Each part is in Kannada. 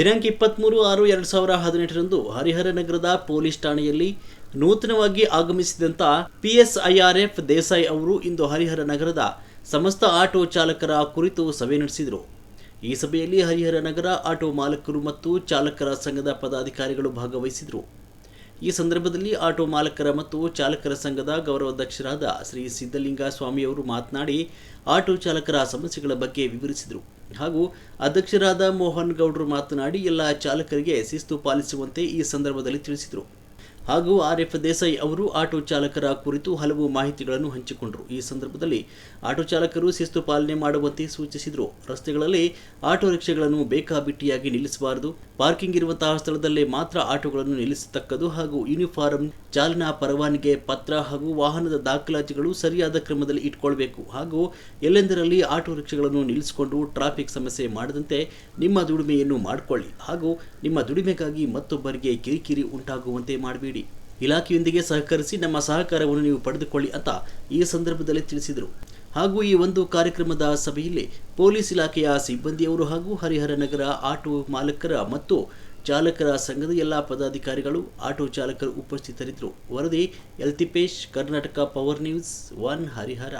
ದಿನಾಂಕ ಇಪ್ಪತ್ತ್ಮೂರು ಆರು ಎರಡು ಸಾವಿರ ಹದಿನೆಂಟರಂದು ಹರಿಹರ ನಗರದ ಪೊಲೀಸ್ ಠಾಣೆಯಲ್ಲಿ ನೂತನವಾಗಿ ಆಗಮಿಸಿದಂಥ ಪಿಎಸ್ಐಆರ್ಎಫ್ ದೇಸಾಯಿ ಅವರು ಇಂದು ಹರಿಹರ ನಗರದ ಸಮಸ್ತ ಆಟೋ ಚಾಲಕರ ಕುರಿತು ಸಭೆ ನಡೆಸಿದರು. ಈ ಸಭೆಯಲ್ಲಿ ಹರಿಹರ ನಗರ ಆಟೋ ಮಾಲಕರು ಮತ್ತು ಚಾಲಕರ ಸಂಘದ ಪದಾಧಿಕಾರಿಗಳು ಭಾಗವಹಿಸಿದರು. ಈ ಸಂದರ್ಭದಲ್ಲಿ ಆಟೋ ಮಾಲಕರ ಮತ್ತು ಚಾಲಕರ ಸಂಘದ ಗೌರವಾಧ್ಯಕ್ಷರಾದ ಶ್ರೀ ಸಿದ್ದಲಿಂಗ ಸ್ವಾಮಿಯವರು ಮಾತನಾಡಿ, ಆಟೋ ಚಾಲಕರ ಸಮಸ್ಯೆಗಳ ಬಗ್ಗೆ ವಿವರಿಸಿದರು. ಹಾಗೂ ಅಧ್ಯಕ್ಷರಾದ ಮೋಹನ್ ಗೌಡ್ರು ಮಾತನಾಡಿ ಎಲ್ಲ ಚಾಲಕರಿಗೆ ಶಿಸ್ತು ಪಾಲಿಸುವಂತೆ ಈ ಸಂದರ್ಭದಲ್ಲಿ ತಿಳಿಸಿದರು. ಹಾಗೂ ಆರ್ ಎಫ್ ದೇಸಾಯಿ ಅವರು ಆಟೋ ಚಾಲಕರ ಕುರಿತು ಹಲವು ಮಾಹಿತಿಗಳನ್ನು ಹಂಚಿಕೊಂಡರು. ಈ ಸಂದರ್ಭದಲ್ಲಿ ಆಟೋ ಚಾಲಕರು ಶಿಸ್ತು ಪಾಲನೆ ಮಾಡುವಂತೆ ಸೂಚಿಸಿದರು. ರಸ್ತೆಗಳಲ್ಲಿ ಆಟೋ ರಿಕ್ಷೆಗಳನ್ನು ಬೇಕಾಬಿಟ್ಟಿಯಾಗಿ ನಿಲ್ಲಿಸಬಾರದು. ಪಾರ್ಕಿಂಗ್ ಇರುವಂತಹ ಸ್ಥಳದಲ್ಲೇ ಮಾತ್ರ ಆಟೋಗಳನ್ನು ನಿಲ್ಲಿಸತಕ್ಕದು ಹಾಗೂ ಯೂನಿಫಾರ್ಮ್ ಚಾಲನಾ ಪರವಾನಿಗೆ ಪತ್ರ ಹಾಗೂ ವಾಹನದ ದಾಖಲಾತಿಗಳು ಸರಿಯಾದ ಕ್ರಮದಲ್ಲಿ ಇಟ್ಕೊಳ್ಬೇಕು. ಹಾಗೂ ಎಲ್ಲೆಂದರಲ್ಲಿ ಆಟೋ ರಿಕ್ಷಾಗಳನ್ನು ನಿಲ್ಲಿಸಿಕೊಂಡು ಟ್ರಾಫಿಕ್ ಸಮಸ್ಯೆ ಮಾಡದಂತೆ ನಿಮ್ಮ ದುಡಿಮೆಯನ್ನು ಮಾಡಿಕೊಳ್ಳಿ. ಹಾಗೂ ನಿಮ್ಮ ದುಡಿಮೆಗಾಗಿ ಮತ್ತೊಬ್ಬರಿಗೆ ಕಿರಿಕಿರಿ ಉಂಟಾಗುವಂತೆ ಮಾಡಬೇಡಿ. ಇಲಾಖೆಯೊಂದಿಗೆ ಸಹಕರಿಸಿ ನಮ್ಮ ಸಹಕಾರವನ್ನು ನೀವು ಪಡೆದುಕೊಳ್ಳಿ ಅಂತ ಈ ಸಂದರ್ಭದಲ್ಲಿ ತಿಳಿಸಿದರು. ಹಾಗೂ ಈ ಒಂದು ಕಾರ್ಯಕ್ರಮದ ಸಭೆಯಲ್ಲಿ ಪೊಲೀಸ್ ಇಲಾಖೆಯ ಸಿಬ್ಬಂದಿಯವರು ಹಾಗೂ ಹರಿಹರ ನಗರ ಆಟೋ ಮಾಲಕರ ಮತ್ತು ಚಾಲಕರ ಸಂಘದ ಎಲ್ಲ ಪದಾಧಿಕಾರಿಗಳು, ಆಟೋ ಚಾಲಕರು ಉಪಸ್ಥಿತರಿದ್ದರು. ವರದಿ, L Tippesh, Karnataka power news, one Harihara.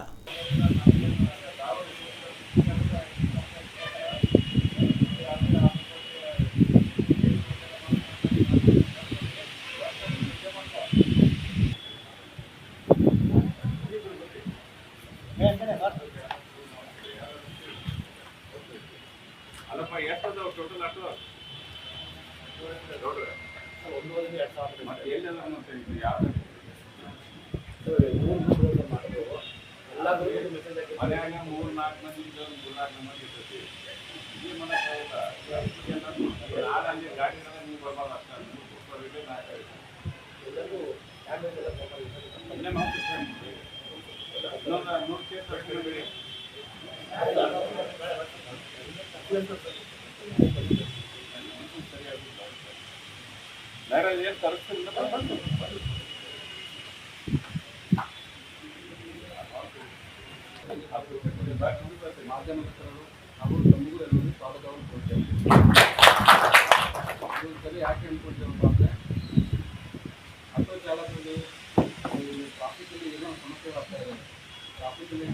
ಅಲ್ಲಪ್ಪ ಎಷ್ಟದ ಟೋಟಲ್ ಆಟೋ ಮತ್ತೆ ಎಲ್ಲೆಲ್ಲ ಮತ್ತೆ ಇದು ಯಾವ್ದು? ಮನ್ಯಾಗ ಮೂರು ನಾಲ್ಕು ಮಂದಿ ಮೂರ್ ನಾಲ್ಕು ಮಂದಿ ಇರ್ತೈತಿ ಇದೇ ಮಾಡಕ್ಕಾಗಲ್ಲ ನಾನು ಗಾಡಿ ನೀವು ಬರ್ಬಾರ್ದು ಅಷ್ಟ. ಸೂಪರ್ ಇದೆ ನಾಲ್ಕು ಇನ್ನೇ ಮಾಡ್ತೀವಿ ಇನ್ನೊಂದು ನೂರು ಕೇಸ್ ಬಿಡಿ ಬೇರೆ ಏನು ತರಿಸ್ತಿಲ್ಲ ಮಾಧ್ಯಮ ಮಿತ್ರರು ಹಾಗೂ ತಮಗೂ ಎಲ್ಲರಿಗೂ ಸ್ವಾಗತವನ್ನು ಕೊಡ್ತೇವೆ ಇದು ಸರಿ ಯಾಕೆ ಅನ್ಕೊಳ್ತೇವಪ್ಪ ಅಂದರೆ ಆಟೋ ಚಾಲಕರಿಗೆ ಈ ಟ್ರಾಫಿಕಲ್ಲಿ ಏನೋ ಸಮಸ್ಯೆ ಆಗ್ತಾ ಇದೆ ಟ್ರಾಫಿಕಲ್ಲಿ